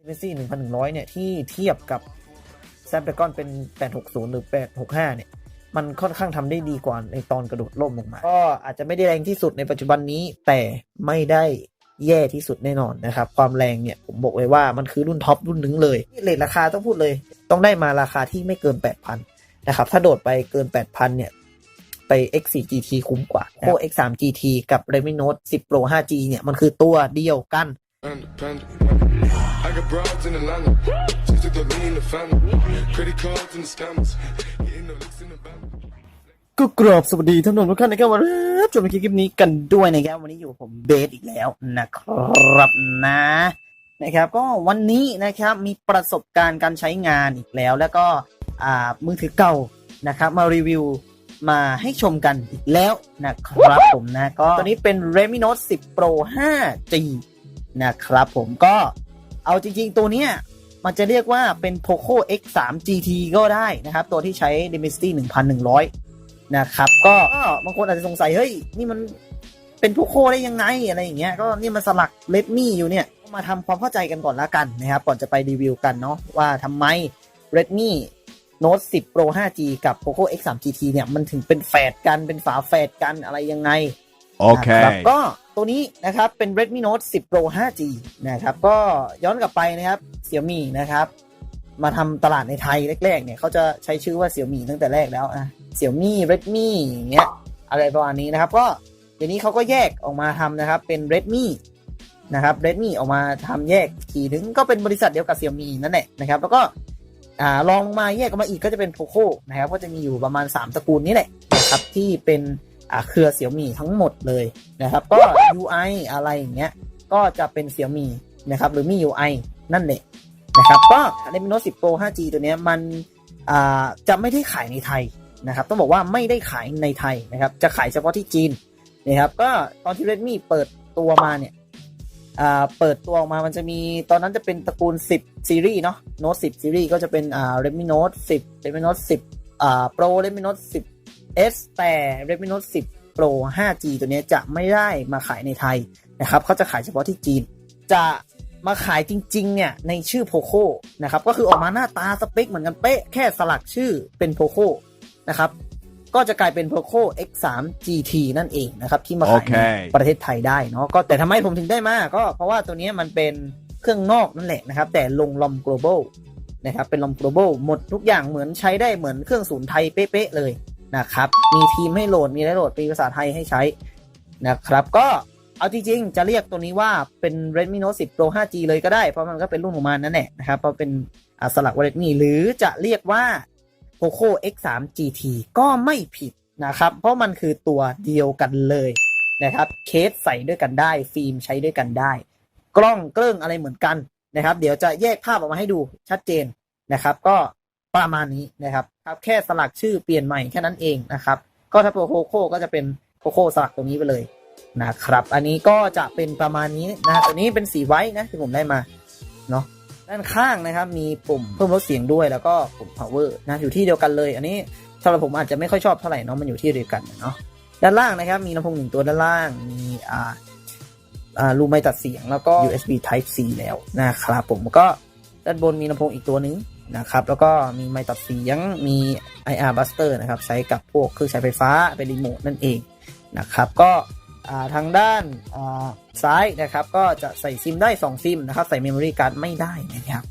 Dimensity 1100เนี่ยที่เทียบกับ Snapdragon เป็น 860 หรือ 865 เนี่ย มันค่อนข้างทำได้ดีกว่าในตอนกระโดดล่มลงมา ก็อาจจะไม่ได้แรงที่สุดในปัจจุบันนี้ แต่ไม่ได้แย่ที่สุดแน่นอนนะครับ ความแรงเนี่ย ผมบอกเลยว่ามันคือรุ่นท็อปรุ่นหนึ่งเลยเลทราคาต้องพูดเลย ต้องได้มาราคาที่ไม่เกิน 8,000 นะครับ ถ้าโดดไปเกิน 8,000 เนี่ย ไป X4 GT คุ้มกว่าโค X3 GT กับ Redmi Note 10 Pro 5G เนี่ย มันคือตัวเดียวกัน Independent. I got broads in Atlanta. Just took the lean the family. Credit cards and the scammers. Getting the licks in the band. ก็กราบสวัสดีท่านผู้ชมทุกท่านนะครับวันนี้ชมคลิปนี้กันด้วยนะครับวันนี้อยู่ผมเบสอีกแล้วนะครับนะนะครับก็วันนี้นะครับมีประสบการณ์การใช้งานอีกแล้ว แล้วก็อ่ามือถือเก่านะครับมารีวิวมาให้ชมกันอีกแล้วนะครับผมนะก็ตัวนี้เป็น Redmi Note 10 Pro 5G นะครับผมก็ เอาจริง ๆ ตัวเนี้ยมันจะเรียกว่าเป็น Poco X3 GT ก็ได้นะครับ ตัวที่ใช้ Dimensity 1100 นะครับ ก็บางคนอาจจะสงสัย เฮ้ย นี่มันเป็น Poco ได้ยังไงอะไรอย่างเงี้ยก็นี่มันสลัก Redmi อยู่เนี่ย มาทำความเข้าใจกันก่อนละกันนะครับ ก่อนจะไปรีวิวกันเนาะว่าทำไม Redmi Note 10 Pro 5G กับ Poco X3 GT เนี่ย มันถึงเป็นแฝดกันเป็นฝาแฝดกันอะไรยังไง นะครับ Okay. ก็ตัวนี้นะครับเป็น Redmi Note 10 Pro 5G นะครับก็ย้อนกลับไปนะครับ Xiaomi นะครับ มาทำตลาดในไทยแรกๆเนี่ยเขาจะใช้ชื่อว่า Xiaomi ตั้งแต่แรกแล้วอะ Xiaomi Redmi อย่างเงี้ยอะไรประมาณนี้นะครับก็เดี๋ยวนี้เขาก็แยกออกมาทำนะครับเป็น Redmi นะครับ Redmi ออกมาทำแยกอีกทีนึงก็เป็นบริษัทเดียวกับ Xiaomi นั่นแหละนะครับแล้วก็อ่าลองลงมาแยกออกมาอีกก็จะเป็น Poco นะครับก็จะมีอยู่ประมาณ 3 ตระกูลนี้แหละนะครับที่เป็น อ่าเครือ Xiaomi ทั้งหมดเลยนะครับ ก็ UI อะไรอย่างเงี้ยก็จะเป็น Xiaomi นะครับหรือมี UI นั่นแหละนะครับก็ Redmi Note 10 Pro 5G ตัวเนี้ยมันอ่าจะไม่ได้ขายในไทยนะครับ ต้องบอกว่าไม่ได้ขายในไทยนะครับ จะขายเฉพาะที่จีนนะครับก็ตอนที่ Redmi เปิดตัวมาเนี่ยอ่าเปิดตัวออกมามันจะมีตอนนั้นจะเป็นตระกูล 10 ซีรีส์เนาะ Note 10 ซีรีส์ก็จะเป็นอ่า Redmi Note 10 Redmi Note 10อ่า Pro Redmi Note 10 S แต่ Redmi Note 10 Pro 5G ตัวนี้จะไม่ได้มาขายในไทยนะครับเขาจะขายเฉพาะที่จีน จะมาขายจริงๆเนี่ยในชื่อ Poco นะครับก็คือออกมาหน้าตาสเปคเหมือนกันเป๊ะแค่สลักชื่อเป็น Poco นะครับก็จะกลายเป็น Poco X3 GT นั่นเองนะครับ ที่มาขายในประเทศไทยได้เนาะก็แต่ทำไมผมถึงได้มาก็เพราะว่าตัวนี้มันเป็นเครื่องนอกนั่นแหละนะครับ แต่ลงลอม global นะครับ เป็นลอม global หมดทุกอย่างเหมือนใช้ได้เหมือนเครื่องศูนย์ไทยเป๊ะๆเลย นะครับ มีทีมให้โหลด มีได้โหลดเป็นภาษาไทยให้ใช้นะครับ ก็เอาจริงๆ จะเรียกตัวนี้ว่าเป็น Redmi Note 10 Pro 5G เลยก็ได้ เพราะมันก็เป็นรุ่นของมันนั่นแหละนะครับ เพราะเป็นอ่าสลักว่า Redmi หรือจะเรียกว่า Poco X3 GT ก็ไม่ผิดนะครับ เพราะมันคือตัวเดียวกันเลยนะครับ เคสใส่ด้วยกันได้ ฟิล์มใช้ด้วยกันได้ กล้องเกลิ้งอะไรเหมือนกันนะครับ เดี๋ยวจะแยกภาพออกมาให้ดูชัดเจนนะครับ ก็ ประมาณนี้นะครับครับ แค่สลักชื่อเปลี่ยนใหม่แค่นั้นเองนะครับ ก็ถ้าเป็นโ o โ o ก็จะเป็นโ o โ o สลักตรงนี้ไปเลยนะครับ อันนี้ก็จะเป็นประมาณนี้นะตัวนี้เป็นสีไว้นะที่ผมได้มาเนาะด้านข้างนะครับ มีปุ่มเพิ่มลดเสียงด้วยแล้วก็ปุ่ม power นะอยู่ที่เดียวกันเลย อันนี้สำหรับผมอาจจะไม่ค่อยชอบเท่าไหร่เนาะมันอยู่ที่เดียวกันเนาะด้านล่างนะครับ มีลำโพงหนึ่งตัวด้านล่างมีอ่าอ่ารูไม่ตัดเสียงแล้วก็ USB Type C แล้วนะครับผมก็ด้านบนมีลำโพงอีกตัวหนึง นะครับ แล้วก็มีไมค์ตัดเสียงมี IR Buster นะครับ ใช้กับพวกเครื่องใช้ไฟฟ้าเป็นรีโมทนั่นเองนะครับ ก็ทางด้านาซ้ายนะครับ ก็จะใส่ซิมได้ 2 ซิมนะครับ ใส่เมมโมรี่การ์ดไม่ได้นะครับ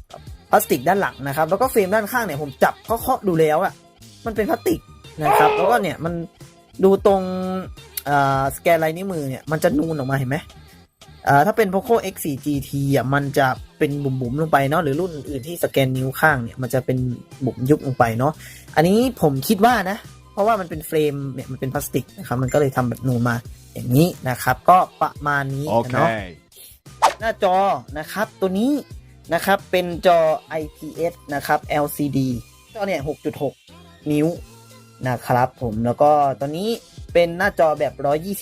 พลาสติกด้านหลังนะครับ แล้วก็เฟรมด้านข้างเนี่ยผมจับเคาะดูแล้วอะมันเป็นพลาสติกนะครับ แล้วก็เนี่ยมันดูตรงสแกนลายนิ้วมือเนี่ยมันจะนูนออกมาเห็นไหม ถ้าเป็น Poco X4 GT อะมันจะเป็นบุ๋มๆลงไปเนาะหรือรุ่นอื่นๆที่สแกนนิ้วข้างเนี่ยมันจะเป็นบุ๋มยุบลงไปเนาะอันนี้ผมคิดว่านะ เพราะว่ามันเป็นเฟรมเนี่ยมันเป็นพลาสติกนะครับมันก็เลยทำแบบนูนมาอย่างนี้นะครับ ก็ประมาณนี้เนาะ Okay. หน้าจอนะครับตัวนี้นะครับเป็นจอ IPS นะครับ LCD จอเนี่ย6.6 นิ้วนะครับผมแล้วก็ตอนนี้ เป็นหน้าจอแบบ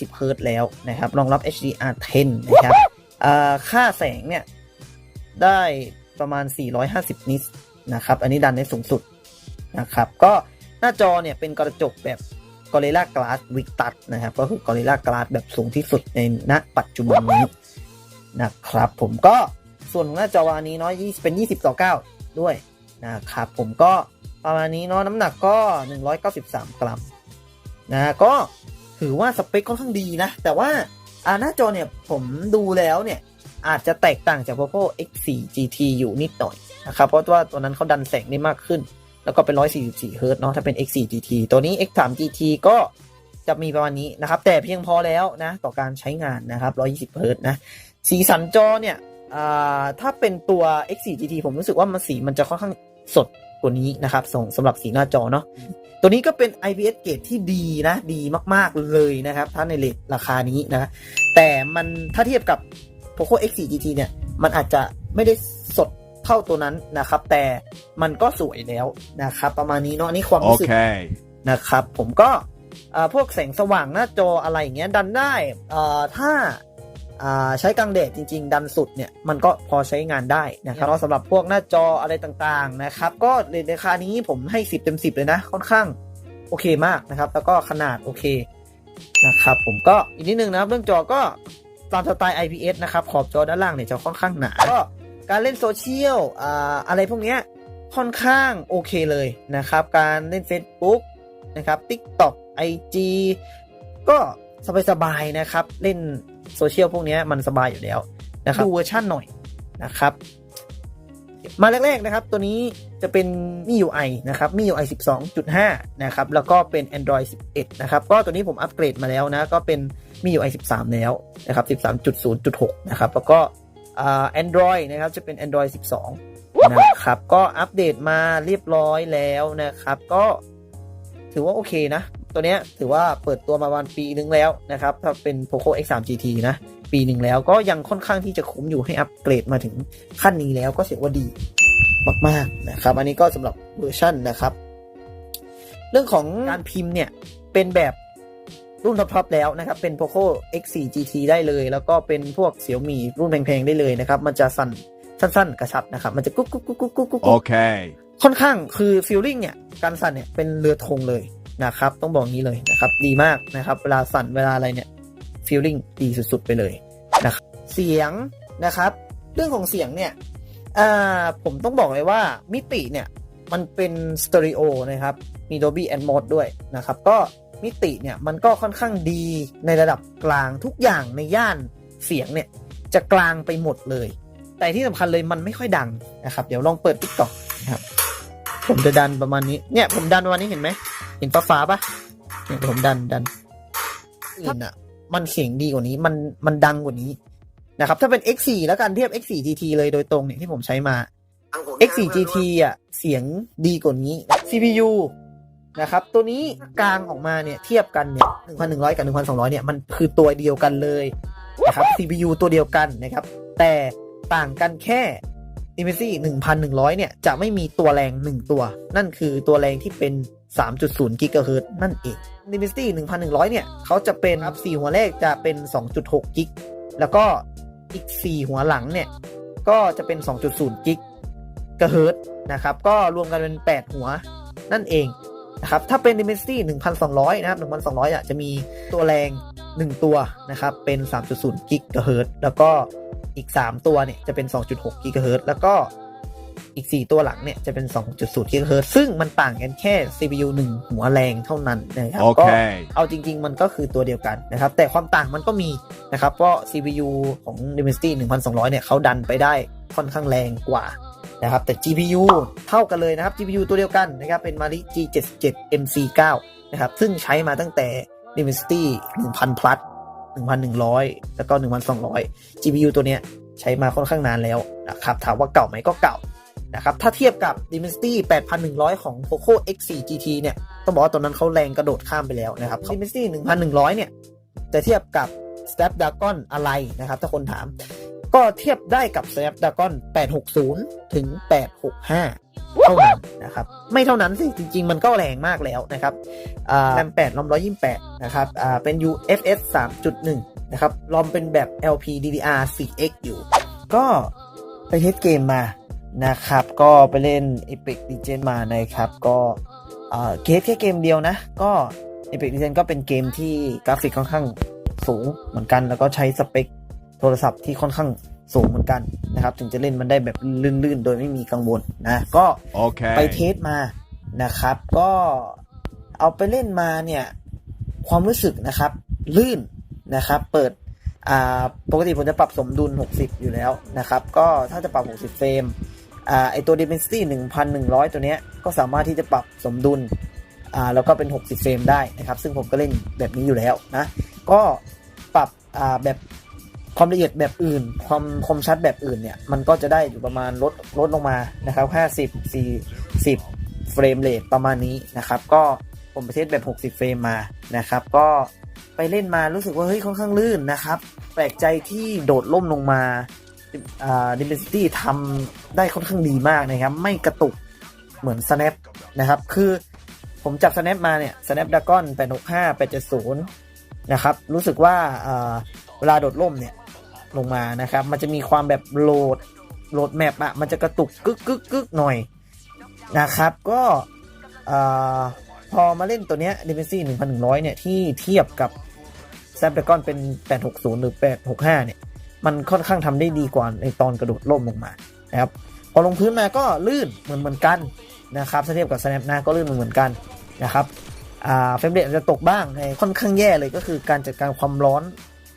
120เฮิรต์แล้วนะครับ รองรับ HDR10 นะครับค่าแสงเนี่ย ได้ประมาณ 450 นิตนะครับ อันนี้ดันได้สูงสุดนะครับ ก็หน้าจอเนี่ยเป็นกระจกแบบ Gorilla Glass Victus นะครับ ก็คือ Gorilla Glass แบบสูงที่สุดในณปัจจุบันนี้นะครับผมก็ส่วนหน้าจออันนี้เนาะ20เป็น 20 ต่อ 9 ด้วยนะครับผมก็ประมาณนี้เนาะน้ำหนักก็ 193 กรัม นะก็ถือว่าสเปคค่อนข้างดีนะ แต่ว่าอาหน้าจอเนี่ยผมดูแล้วเนี่ย อาจจะแตกต่างจาก Poco X4 GT อยู่นิดหน่อยนะครับเพราะว่าตัวนั้นเขาดันแสงได้มากขึ้น แล้วก็เป็น 144เฮิรตเนาะถ้าเป็น X4 GT ตัวนี้ X3 GT ก็จะมีประมาณนี้นะครับ แต่เพียงพอแล้วนะ ต่อการใช้งานนะครับ 120เฮิรตนะ สีสันจอเนี่ยอ่าถ้าเป็นตัว X4 GT ผมรู้สึกว่ามันสีมันจะค่อนข้างสด กว่านี้นะครับส่งสำหรับสีหน้าจอเนาะตัวนี้ก็เป็น IPS เกรดที่ดีนะ ดีมากๆเลยนะครับ ถ้าในเลทราคานี้นะ แต่มันถ้าเทียบกับ Poco X4 GT เนี่ย มันอาจจะไม่ได้สดเท่าตัวนั้นนะครับ แต่มันก็สวยแล้วนะครับ ประมาณนี้เนาะอันนี่ความรู้สึก Okay. นะครับ ผมก็อ่าพวกแสงสว่างหน้าจออะไรอย่างเงี้ยดันได้อ่าถ้าอ่า ใช้กลางแดดจริง ๆ ดันสุดเนี่ยมันก็พอใช้งานได้นะครับแล้วสำหรับพวกหน้าจออะไรต่างๆนะครับ ก็ในราคานี้ผมให้ 10 เต็ม 10 เลยนะ ค่อนข้างโอเคมากนะครับ แล้วก็ขนาดโอเคนะครับผมก็อีกนิดนึงนะครับเรื่องจอก็ตามสไตล์ IPS นะครับ ขอบจอด้านล่างเนี่ยจะค่อนข้างหนาก็การเล่นโซเชียลอ่าอะไรพวกเนี้ยค่อนข้างโอเคเลยนะครับ การเล่น Facebook นะครับ TikTok IG ก็สบายๆนะครับ เล่น โซเชียลพวกนี้มันสบายอยู่แล้วนะครับดูเวอร์ชันหน่อยนะครับ มาแรก ๆ นะครับ ตัวนี้จะเป็น MIUI นะครับ MIUI 12.5 นะครับ แล้วก็เป็น Android 11 นะครับ ก็ตัวนี้ผมอัปเกรดมาแล้วนะ ก็เป็น MIUI 13 แล้วนะครับ 13.0.6 นะครับ แล้วก็อ่า Android นะครับ จะเป็น Android 12 นะครับ ก็อัปเดตมาเรียบร้อยแล้วนะครับ ก็ถือว่าโอเคนะ ตัวเนี้ยถือว่าเปิดตัวมาประมาณปีนึงแล้วนะครับ ถ้าเป็น Poco X3 GT นะ ปีหนึ่งแล้วก็ยังค่อนข้างที่จะคุ้มอยู่ให้อัปเกรดมาถึงขั้นนี้แล้วก็เสียว่าดีมากๆนะครับ อันนี้ก็สำหรับเวอร์ชันนะครับ เรื่องของการพิมพ์เนี่ยเป็นแบบรุ่นท็อปๆแล้วนะครับ เป็น Poco X4 GT ได้เลย แล้วก็เป็นพวกเสี่ยวมีรุ่นแพงๆได้เลยนะครับ มันจะสั่นสั้นๆกระชับนะครับ มันจะกุ๊กกุ๊กกุ๊กกุ๊กกุ๊กกุ๊ก Okay. ค่อนข้างคือฟีลลิ่งเนี่ย การสั่นเนี่ยเป็นเรือธงเลย นะครับ ต้องบอกงี้เลยนะครับ ดีมากนะครับ เวลาสั่นเวลาอะไรเนี่ยฟีลลิ่งดีสุดๆไปเลยนะครับเสียงนะครับ เรื่องของเสียงเนี่ยอ่าผมต้องบอกเลยว่ามิติเนี่ยมันเป็นสเตอริโอนะครับ มี Dolby Atmos ด้วยนะครับ ก็มิติเนี่ยมันก็ค่อนข้างดีในระดับกลางทุกอย่างในย่านเสียงเนี่ยจะกลางไปหมดเลย แต่ที่สำคัญเลยมันไม่ค่อยดังนะครับ เดี๋ยวลองเปิด TikTok นะครับผมจะดันประมาณนี้เนี่ยผมดันประมาณนี้เห็นไหม เห็นฟ้าฟ้าๆปะเนี่ยผมดันดันอื่นอะ มันเสียงดีกว่านี้ มันมันดังกว่านี้นะครับ ถ้าเป็น X4 แล้วกันเทียบ X4 GT เลยโดยตรงเนี่ยที่ผมใช้มา X4 GT อะ เสียงดีกว่านี้ CPU นะครับ ตัวนี้กลางออกมาเนี่ย เทียบกันเนี่ย1,100 กับ 1,200 เนี่ย มันคือตัวเดียวกันเลยนะครับ CPU ตัวเดียวกันนะครับ แต่ต่างกันแค่ Dimensity 1,100 เนี่ย จะไม่มีตัวแรง 1 ตัว นั่นคือตัวแรงที่เป็น 3.0 กิกะเฮิรตซ์นั่นเอง Dimensity 1,100 เนี่ย เขาจะเป็นครับ4หัวแรกจะเป็น 2.6 กิก แล้วก็อีก 4 หัวหลังเนี่ย ก็จะเป็น 2.0 กิกะเฮิรตซ์นะครับ ก็รวมกันเป็น 8 หัวนั่นเองนะครับ ถ้าเป็น Dimensity 1,200 นะครับ 1,200อะจะมีตัวแรง 1 ตัวนะครับ เป็น 3.0 กิกะเฮิรตซ์แล้วก็อีก 3 ตัวเนี่ยจะเป็น 2.6 กิกะเฮิรตซ์แล้วก็ อีก 4 ตัวหลังเนี่ยจะเป็น 2.0กิกะเฮิรตซ์ซึ่งมันต่างกันแค่ CPU 1 หัวแรงเท่านั้นนะครับก็ Okay. เอาจริง ๆ มันก็คือตัวเดียวกันนะครับ แต่ความต่างมันก็มีนะครับ เพราะ CPU ของ Dimensity 1200 เนี่ยเขาดันไปได้ค่อนข้างแรงกว่านะครับ แต่ GPU เท่ากันเลยนะครับ GPU ตัวเดียวกันนะครับ เป็น Mali G77 MC9 นะครับ ซึ่งใช้มาตั้งแต่ Dimensity 1000 plus 1,100 แล้วก็ 1,200 GPU ตัวเนี้ยใช้มาค่อนข้างนานแล้วนะครับ ถามว่าเก่าไหมก็เก่า นะครับ ถ้าเทียบกับ Dimensity 8,100 ของ Poco X4 GT เนี่ย ต้องบอกว่าตัวนั้นเขาแรงกระโดดข้ามไปแล้วนะครับ Dimensity 1,100 เนี่ย จะเทียบกับ Snapdragon อะไรนะครับ ถ้าคนถาม ก็เทียบได้กับ Snapdragon 860 ถึง 865 เท่านั้นนะครับ ไม่เท่านั้นสิ จริง ๆ มันก็แรงมากแล้วนะครับอ่าแรม8รอม128 นะครับอ่าเป็น UFS 3.1 นะครับ รอมเป็นแบบ LPDDR 4X อยู่ ก็ไปเทสเกมมา นะครับ ก็ไปเล่น Epic Legends มานะครับ ก็เอ่อเกสแค่เกมเดียวนะ ก็ Epic Legends ก็เป็นเกมที่กราฟิกค่อนข้างสูงเหมือนกัน แล้วก็ใช้สเปคโทรศัพท์ที่ค่อนข้างสูงเหมือนกันนะครับ ถึงจะเล่นมันได้แบบลื่นๆ โดยไม่มีกังวลนะ ก็ Okay. ไปเทสมานะครับ ก็เอาไปเล่นมาเนี่ย ความรู้สึกนะครับ ลื่นนะครับ เปิดอ่าปกติผมจะปรับสมดุล 60 อยู่แล้วนะครับ ก็ถ้าจะปรับ 60 เฟรมอ่า ไอตัว Dimensity 1,100 ตัวเนี้ยก็สามารถที่จะปรับสมดุลอ่าแล้วก็เป็น 60 เฟรมได้นะครับ ซึ่งผมก็เล่นแบบนี้อยู่แล้วนะ ก็ปรับอ่าแบบความละเอียดแบบอื่น ความคมชัดแบบอื่นเนี่ย มันก็จะได้อยู่ประมาณลดลดลงมานะครับ 50 40 เฟรมเรทประมาณนี้นะครับ ก็ผมไปเทสแบบ 60 เฟรมมานะครับ ก็ไปเล่นมารู้สึกว่าเฮ้ยค่อนข้างลื่นนะครับ แปลกใจที่โดดล่มลงมา อ่า Dimensity ทำได้ค่อนข้างดีมากนะครับ ไม่กระตุกเหมือน Snap นะครับ คือผมจับ Snap มาเนี่ย Snapdragon 865 870 นะครับ รู้สึกว่าเวลาโดดล่มเนี่ย ลงมานะครับ มันจะมีความแบบโหลดโหลดแมปอะมันจะกระตุกกึกกึกกึกหน่อยนะครับ ก็พอมาเล่นตัวเนี้ย Dimensity 1100 เนี่ย ที่เทียบกับ Snapdragon เป็น 860 หรือ 865 เนี่ย มันค่อนข้างทำได้ดีกว่าในตอนกระโดดล่มลงมานะครับพอลงพื้นมาก็ลื่นเหมือนเหมือนกันนะครับถ้าเทียบกับ Snap หน้าก็ลื่นเหมือนเหมือนกันนะครับอ่าเฟรมเรทอาจจะตกบ้างในค่อนข้างแย่เลยก็คือการจัดการความร้อน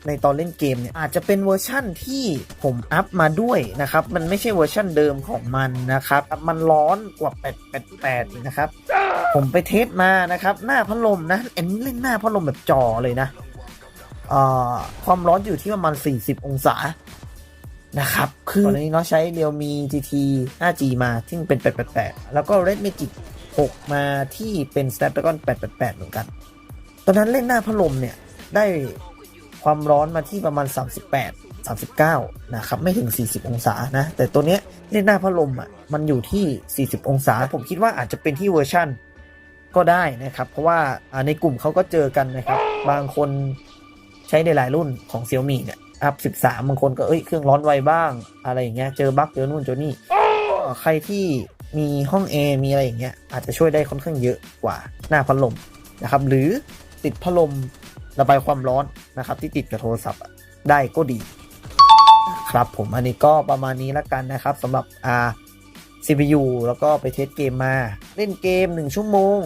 ในตอนเล่นเกมเนี่ยอาจจะเป็นเวอร์ชั่นที่ผมอัพมาด้วยนะครับ มันไม่ใช่เวอร์ชั่นเดิมของมันนะครับ มันร้อนกว่า 888 นะครับ ผมไปเทสมานะครับ หน้าพัดลมนะอันนี้เล่นหน้าพัดลมแบบจอเลยนะ ความร้อนอยู่ที่ประมาณ 40 องศานะครับ คือตอนนี้เนาะใช้ Realme GT 5G มาที่เป็น 888 แล้วก็ Red Magic 6 มาที่เป็น Snapdragon 888 เหมือนกัน ตอนนั้นเล่นหน้าพัดลมเนี่ย ได้ความร้อนมาที่ประมาณ 38 39 นะครับ ไม่ถึง 40 องศานะ แต่ตัวเนี้ยเล่นหน้าพัดลมอะมันอยู่ที่ 40 องศา ผมคิดว่าอาจจะเป็นที่เวอร์ชั่นก็ได้นะครับ เพราะว่าในกลุ่มเขาก็เจอกันนะครับ บางคน ช้ในหลายรุ่นของ Xiaomi เนี่ยอัพ13 บางคนก็เอ้ยเครื่องร้อนไวบ้าง อะไรอย่างเงี้ยเจอบั๊กเจอนู่นเจอนี่ใครที่มีห้องแอร์มีอะไรอย่างเงี้ยอาจจะช่วยได้ค่อนข้างเยอะกว่าหน้าพัดลมนะครับ หรือติดพัดลมระบายความร้อนนะครับ ที่ติดกับโทรศัพท์ได้ก็ดี ครับผมอันนี้ก็ประมาณนี้แล้วกันนะครับสำหรับอ่า CPU แล้วก็ไปเทสเกมมา เล่นเกม 1 ชั่วโมง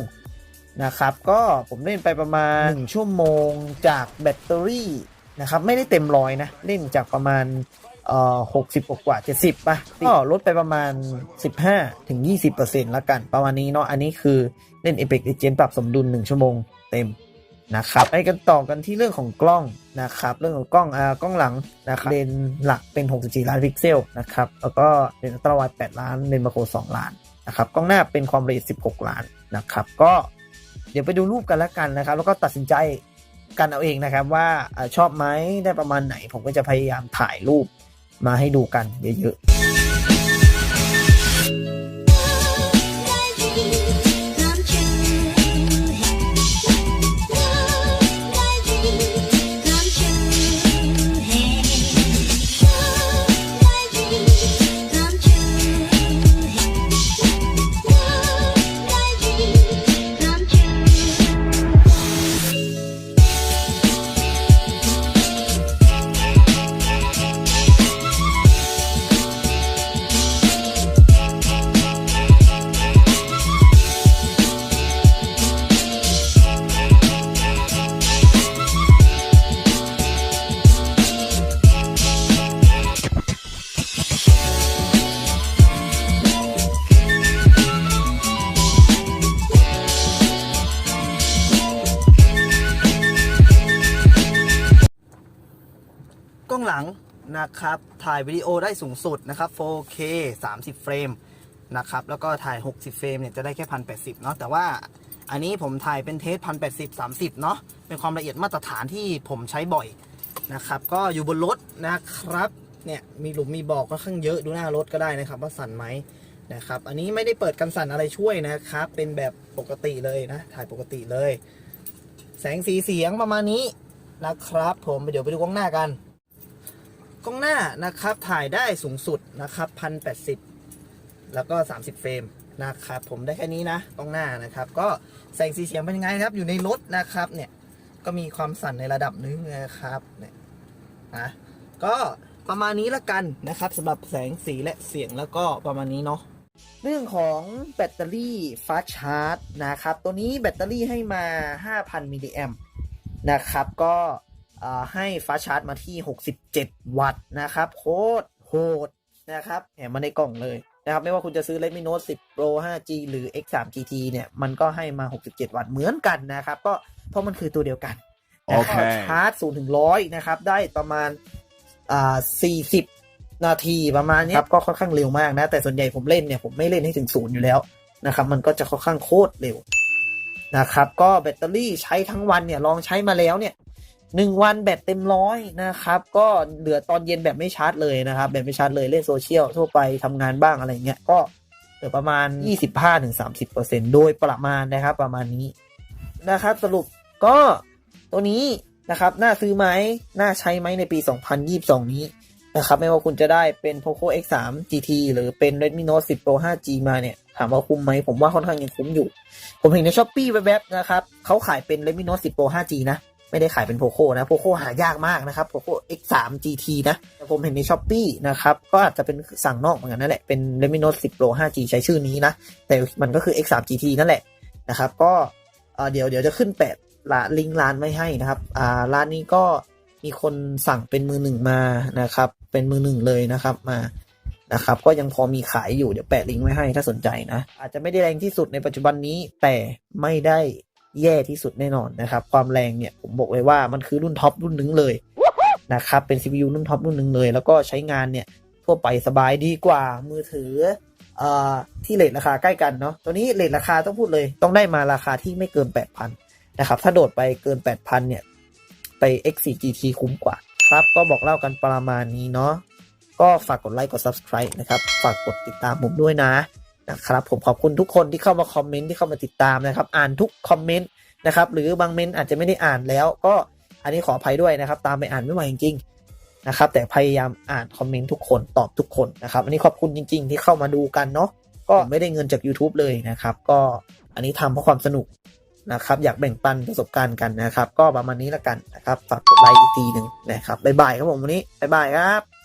นะครับ ก็ผมเล่นไปประมาณ 1 ชั่วโมงจากแบตเตอรี่นะครับ ไม่ได้เต็มร้อยนะ เล่นจากประมาณเอ่อ60กว่า70ป่ะ ก็ลดไปประมาณ15ถึง20%ละกัน ประมาณนี้เนาะ อันนี้คือเล่น Apex Legends ปรับสมดุล1ชั่วโมงเต็มนะครับไปกันต่อกันที่เรื่องของกล้องนะครับ เรื่องของกล้องอ่ากล้องหลังนะครับเลนส์หลักเป็น 64 ล้านพิกเซลนะครับ แล้วก็เลนส์อัลตราไวด์8ล้านเลนส์มาโคร2ล้านนะครับ กล้องหน้าเป็นความละเอียด 16 ล้านนะครับ ก็ เดี๋ยวไปดูรูปกันแล้วกันนะครับ แล้วก็ตัดสินใจกันเอาเองนะครับ ว่าอาชอบไหมได้ประมาณไหน ผมก็จะพยายามถ่ายรูปมาให้ดูกันเยอะๆ นะครับ ถ่ายวิดีโอได้สูงสุดนะครับ 4K 30 เฟรมนะครับ แล้วก็ถ่าย 60 เฟรมเนี่ยจะได้แค่ 1080 เนาะ แต่ว่าอันนี้ผมถ่ายเป็นเทส 1080 30 เนาะ เป็นความละเอียดมาตรฐานที่ผมใช้บ่อยนะครับ ก็อยู่บนรถนะครับ เนี่ยมีหลุมมีบอกก็ข้างเยอะดูหน้ารถก็ได้นะครับ ว่าสั่นไหมนะครับ อันนี้ไม่ได้เปิดกันสั่นอะไรช่วยนะครับ เป็นแบบปกติเลยนะ ถ่ายปกติเลย แสงสีเสียงประมาณนี้นะครับ ผมเดี๋ยวไปดูกล้องหน้ากัน กล้องหน้านะครับถ่ายได้สูงสุดนะครับพันแปดสิบแล้วก็ 30 เฟรมนะครับผมได้แค่นี้นะกล้องหน้านะครับ ก็แสงสีเสียงเป็นยังไงครับ อยู่ในรถนะครับเนี่ยก็มีความสั่นในระดับหนึงนะครับเนี่ยนะก็ประมาณนี้ละกันนะครับสำหรับแสงสีและเสียงแล้วก็ประมาณนี้เนาะเรื่องของแบตเตอรี่ฟาชาร์จนะครับ ตัวนี้แบตเตอรี่ให้มา 5,000 มิลลิแอมนะครับ ก็ ให้ฟาสชาร์จมาที่ 67 วัตต์นะครับ โคตรโหดนะครับแถมมาในกล่องเลยนะครับ ไม่ว่าคุณจะซื้อ Redmi Note 10 Pro 5G หรือ X3 GT เนี่ย มันก็ให้มา 67 วัตต์เหมือนกันนะครับ ก็เพราะมันคือตัวเดียวกันโอเคชาร์จ0ถึง100นะครับ ได้ประมาณอ่า40 นาทีประมาณเนี้ยครับ ก็ค่อนข้างเร็วมากนะ แต่ส่วนใหญ่ผมเล่นเนี่ย ผมไม่เล่นให้ถึงศูนย์อยู่แล้วนะครับ มันก็จะค่อนข้างโคตรเร็วนะครับ ก็แบตเตอรี่ใช้ทั้งวันเนี่ย ลองใช้มาแล้วเนี่ย หนึ่งวันแบตเต็มร้อยนะครับ ก็เหลือตอนเย็นแบบไม่ชาร์จเลยนะครับ แบบไม่ชาร์จเลยเล่นโซเชียลทั่วไปทำงานบ้างอะไรเงี้ยก็เหลือประมาณ 25-30%โดยประมาณนะครับ ประมาณนี้นะครับ สรุปก็ตัวนี้นะครับ น่าซื้อไหมน่าใช้ไหมในปี 2022 นี้นะครับ ไม่ว่าคุณจะได้เป็น Poco X3 GT หรือเป็น Redmi Note 10 Pro 5G มาเนี่ย ถามว่าคุ้มไหม ผมว่าค่อนข้างยังคุ้มอยู่ ผมเห็นใน s h อ p e e แวบๆนะครับ เขาขายเป็น Redmi Note 10 Pro 5G นะ ไม่ได้ขายเป็น Poco นะ Poco หายากมากนะครับ Poco X3 GT นะแต่ผมเห็นใน s h อ p e e นะครับ ก็อาจจะเป็นสั่งนอกเหมือนกันนั่นแหละ เป็น Redmi Note 10 Pro 5G ใช้ชื่อนี้นะ แต่มันก็คือ X3 GT นั่นแหละนะครับ ก็เดี๋ยวเดี๋ยวจะขึ้นแปะละลิงก์ร้านไว้ให้นะครับอ่าร้านนี้ก็มีคนสั่งเป็นมือหนึ่งมานะครับ เป็นมือหนึ่งเลยนะครับมานะครับ ก็ยังพอมีขายอยู่เดี๋ยวแปะลิงก์ไว้ให้ถ้าสนใจนะ อาจจะไม่ได้แรงที่สุดในปัจจุบันนี้แต่ไม่ได้ แย่ที่สุดแน่นอนนะครับ ความแรงเนี่ยผมบอกเลยว่ามันคือรุ่นท็อปรุ่นหนึ่งเลยนะครับ เป็น CPU รุ่นท็อปรุ่นหนึ่งเลย แล้วก็ใช้งานเนี่ยทั่วไปสบายดีกว่ามือถือเอ่อที่เลทราคาใกล้กันเนาะตัวนี้เลทราคาต้องพูดเลย ต้องได้มาราคาที่ไม่เกิน 8,000นะครับถ้าโดดไปเกิน 8,000เนี่ยไป X4 GT คุ้มกว่า ครับ ก็บอกเล่ากันประมาณนี้เนาะก็ฝากกดไลค์กด Subscribe นะครับ ฝากกดติดตามผมด้วยนะ นะครับผมขอบคุณทุกคนที่เข้ามาคอมเมนต์ที่เข้ามาติดตามนะครับ อ่านทุกคอมเมนต์นะครับหรือบางเมนต์อาจจะไม่ได้อ่านแล้ว ก็อันนี้ขออภัยด้วยนะครับ ตามไปอ่านไม่ไหวจริงๆนะครับ แต่พยายามอ่านคอมเมนต์ทุกคนตอบทุกคนนะครับ อันนี้ขอบคุณจริง ๆ ที่เข้ามาดูกันเนาะก็ไม่ได้เงินจาก YouTube เลยนะครับ ก็อันนี้ทำเพราะความสนุกนะครับ อยากแบ่งปันประสบการณ์กันนะครับ ก็ประมาณนี้ละกันนะครับฝากกดไลค์อีกทีหนึ่งนะครับบ๊ายบายครับผมวันนี้บ๊ายบายครับ